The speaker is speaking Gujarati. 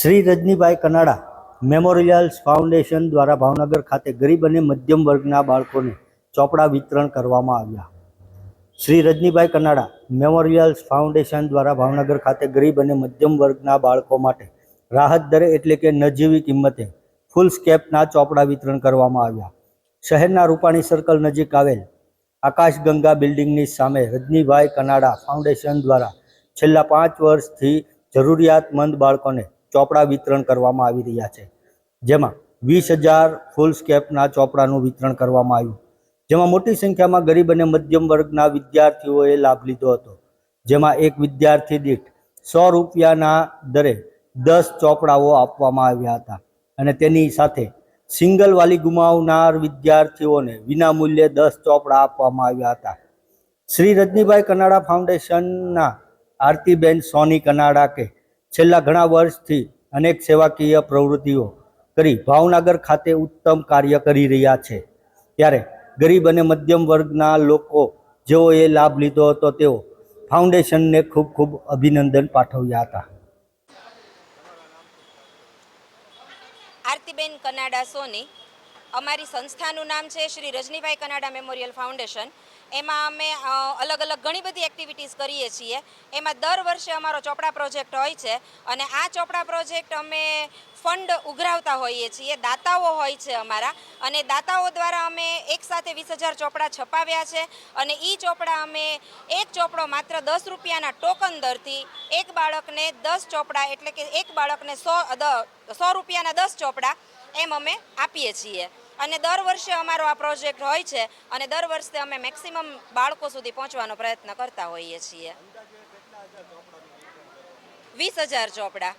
શ્રી રજનીભાઈ કનાડા મેમોરિયલ્સ ફાઉન્ડેશન દ્વારા ભાવનગર ખાતે ગરીબ અને મધ્યમ વર્ગના બાળકોને ચોપડા વિતરણ કરવામાં આવ્યા. શ્રી રજનીભાઈ કનાડા મેમોરિયલ્સ ફાઉન્ડેશન દ્વારા ભાવનગર ખાતે ગરીબ અને મધ્યમ વર્ગના બાળકો માટે રાહત દરે એટલે કે નજીવી કિંમતે ફૂલ સ્કેપના ચોપડા વિતરણ કરવામાં આવ્યા. શહેરના રૂપાણી સર્કલ નજીક આવેલ આકાશગંગા બિલ્ડિંગની સામે રજનીભાઈ કનાડા ફાઉન્ડેશન દ્વારા છેલ્લા પાંચ વર્ષથી જરૂરિયાતમંદ બાળકોને ચોપડા વિતરણ કરવામાં આવી રહ્યા છે. જેમાં વીસ હજાર ફૂલ સ્કેપના ચોપડાનું વિતરણ કરવામાં આવ્યું. જેમાં મોટી સંખ્યામાં ગરીબ અને મધ્યમ વર્ગના વિદ્યાર્થીઓએ લાભ લીધો હતો. જેમાં એક વિદ્યાર્થી દીઠ સો રૂપિયાના દરે દસ ચોપડાઓ આપવામાં આવ્યા હતા. અને તેની સાથે સિંગલ વાલી ગુમાવનાર વિદ્યાર્થીઓને વિનામૂલ્યે દસ ચોપડા આપવામાં આવ્યા હતા. શ્રી રજનીભાઈ કનાડા ફાઉન્ડેશનના આરતીબેન સોની કનાડા કે છેલ્લા ઘણા વર્ષથી અનેક સેવાકીય પ્રવૃત્તિઓ કરી ભાવનગર ખાતે ઉત્તમ કાર્ય કરી રહ્યા છે. ત્યારે ગરીબ અને મધ્યમ વર્ગના લોકો જેઓએ લાભ લીધો હતો તેઓ ફાઉન્ડેશનને ખૂબ ખૂબ અભિનંદન પાઠવ્યા હતા. આરતીબેન કનાડા સોની. અમારી સંસ્થાનું નામ છે શ્રી રજનીભાઈ કનાડા મેમોરિયલ ફાઉન્ડેશન. એમાં અમે અલગ અલગ ઘણી બધી એક્ટિવિટીઝ કરીએ છીએ. એમાં દર વર્ષે અમારો ચોપડા પ્રોજેક્ટ હોય છે અને આ ચોપડા પ્રોજેક્ટ અમે ફંડ ઉઘરાવતા હોઈએ છીએ, દાતાઓ હોય છે અમારા. અને દાતાઓ દ્વારા અમે એકસાથે વીસ હજાર ચોપડા છપાવ્યા છે અને એ ચોપડા અમે એક ચોપડો માત્ર દસ રૂપિયાના ટોકન દરથી એક બાળકને દસ ચોપડા એટલે કે એક બાળકને સો સો રૂપિયાના દસ ચોપડા એમ અમે આપીએ છીએ. અને દર વર્ષે અમારો આ પ્રોજેક્ટ હોય છે અને દર વર્ષે અમે મેક્સિમમ બાળકો સુધી પહોંચવાનો પ્રયત્ન કરતા હોઈએ છીએ. વીસ હજાર ચોપડા.